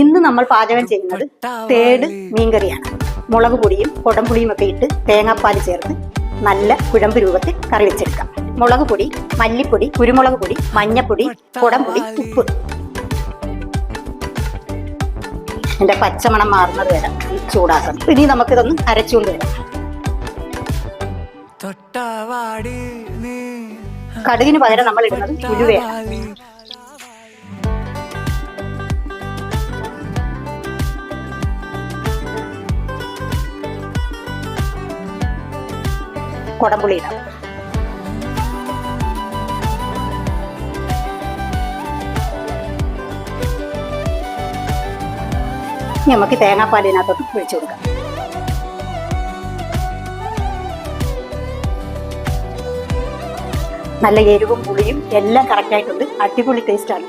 ഇന്ന് നമ്മൾ പാചകം ചെയ്യുന്നത് തേട് മീൻകറിയാണ്. മുളക് പൊടിയും കുടംപുളിയും ഒക്കെ ഇട്ട് തേങ്ങാപ്പാൽ ചേർത്ത് നല്ല കുഴമ്പ് രൂപത്തിൽ കറി വെച്ചെടുക്കാം. മുളക് പൊടി മല്ലിപ്പൊടി കുരുമുളക് പൊടി മഞ്ഞപ്പൊടി കുടംപുളി ഉപ്പ്. ഇതിന്റെ പച്ചമണം മാറുന്നത് വരെ ചൂടാക്കണം. ഇനി നമുക്കിതൊന്ന് അരച്ചുകൊണ്ട് വരാം. കടുകിന് പകരം നമ്മൾ ഇടുന്നത് ഉലുവയാണ്. തൊട്ടാവാലി. കുടംപുളി ഇടാം നമുക്ക് തേങ്ങാപ്പാൽ ഇതിനകത്തോട്ട് ഒഴിച്ചു കൊടുക്കാം. നല്ല എരിവും പുളിയും എല്ലാം കറക്റ്റ് ആയിട്ടുണ്ട്. അടിപൊളി ടേസ്റ്റാണ്